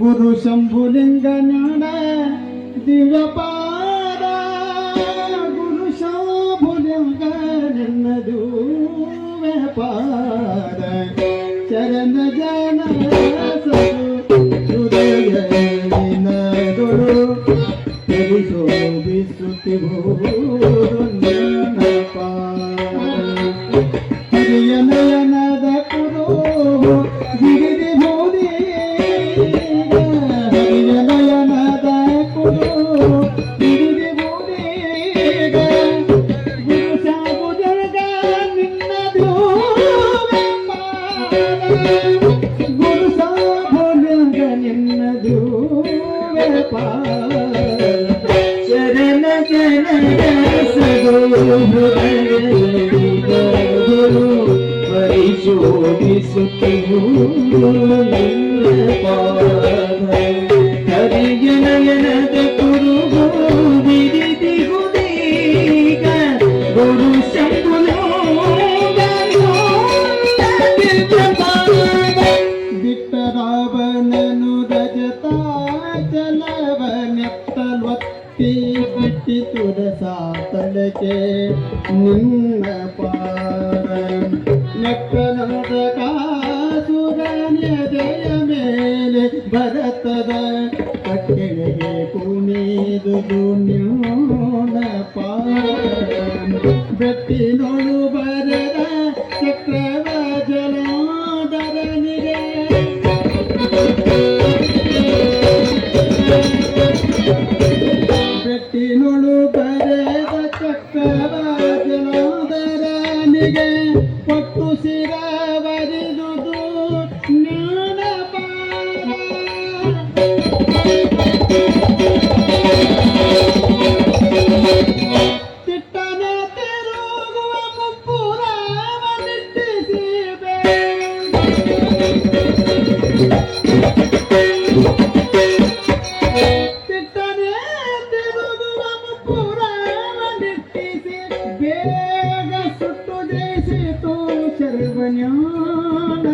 ഗുരു ശംഭുലിംഗനാട ദിവപാര ഗുരു ശംഭുലിംഗനൂവപാര ചരണ ജന ഹൃദയ ശോഭിസുതി ഭൂരുന്ന ಹರಿಯನಯನದ ಕುಣಿದುದು ನ್ಯೂನ ಪಾರ ಬೆಟ್ಟಿನೊಳು ಬರದ ಚಕ್ರವ ಜಲೋದರನಿಗೆ ಬೆಟ್ಟಿ ನೋಡು ಬರೆದ ಚಕ್ರವ ஞான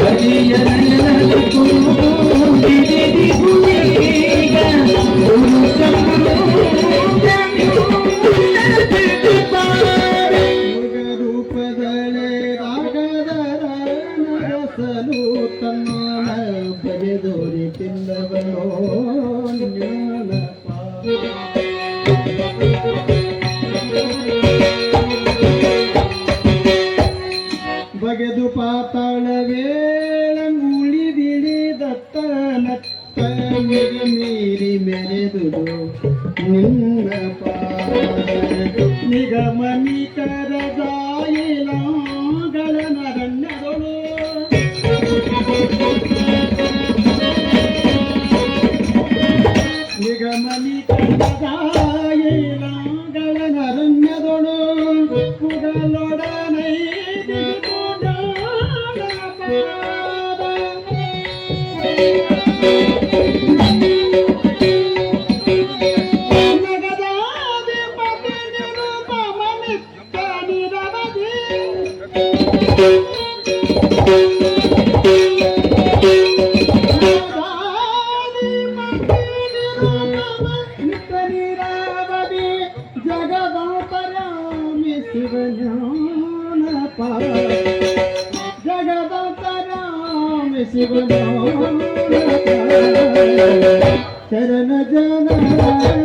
கரிய நல்ல ಬಗೆದು ಪಾತಾಳ ವೇಳಂಗುಳಿ ಬಿಳಿ ದತ್ತ ಮೆರೆ ಮೀರಿ ಮೆರೆದುದು. ನಿನ್ನ ನಿಗಮನಿಕರ ಗಾಯಿಲಾಗಳ ನರಣ್ಯಗಳು ನಿಗಮನಿಕರ ಗಾಯಿಲಾಗಳ ನರಣ್ಯದೊಳು ಕುಡಲೊಡನೈ పరమే శివజ్ఞాన పర జగదంతరామే శివజ్ఞాన చరణ జన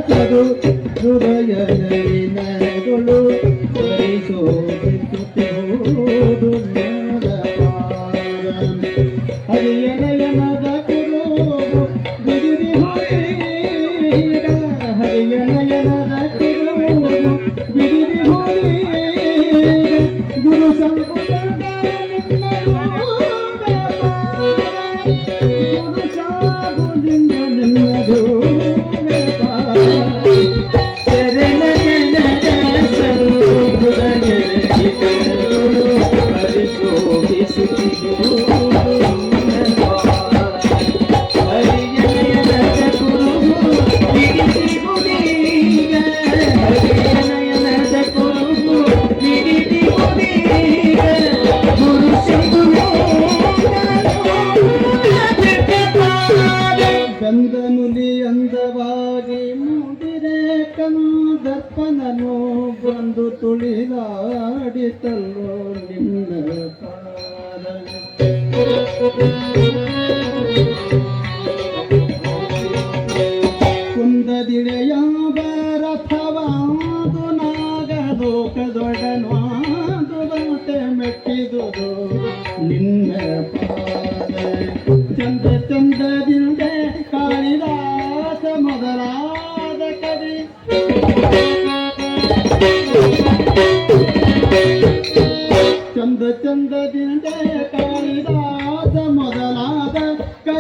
కరు హృదయ జైనగులు పరిశోభితుడు హరియనయన గురు గురు హరి హరియనయన Baby,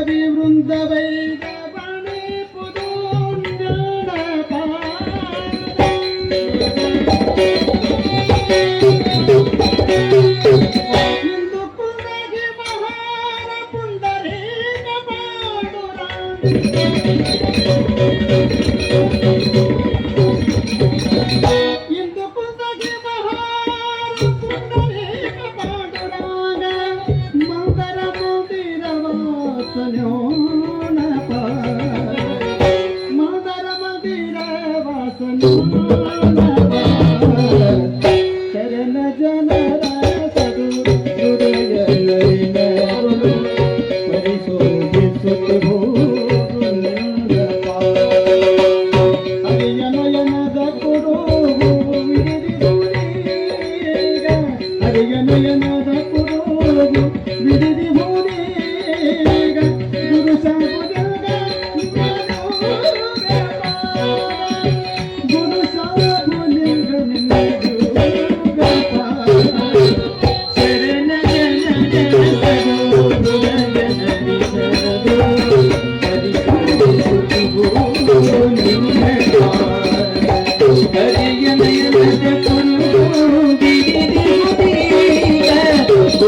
கவி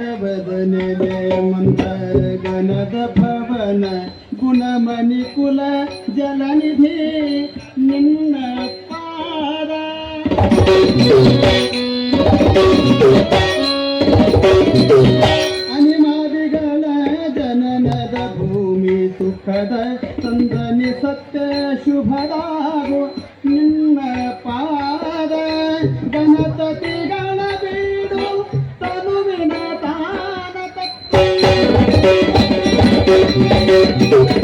ಕನವದ ನೆಲೆ ಮಂತ್ರ ಗಣದ ಭವನ ಗುಣಮಣಿ ಕುಲ ಜಲನಿಧಿ ನಿನ್ನ ಪಾದ. ಅನಿಮಾದಿಗಳ ಜನನದ ಭೂಮಿ ಸುಖದ ಸಂದನಿ ಸತ್ಯ ಶುಭದಾಗು ನಿನ್ನ ಪಾದ. ಗಣಪತಿಗಳ Thank you.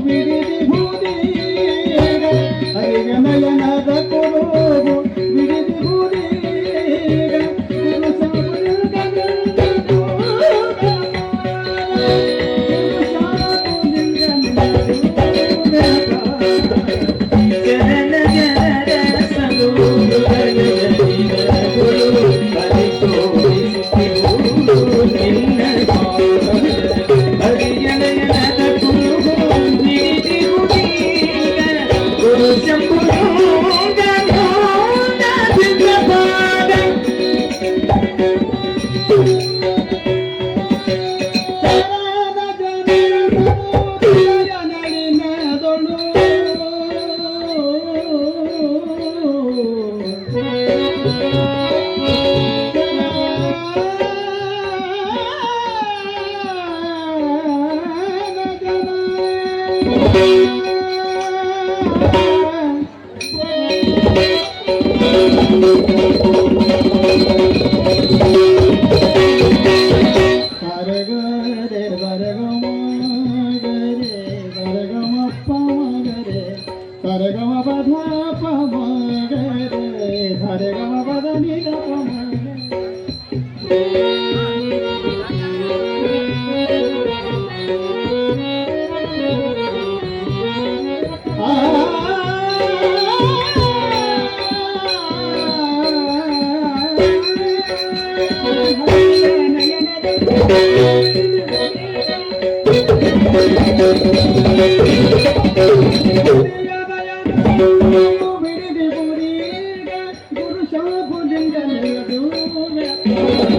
ಬಿಡಿದಿ ಭೂದಿ ಹರಿಯನಯನದ ಕೊರೋಗು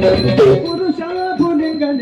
Hare Hare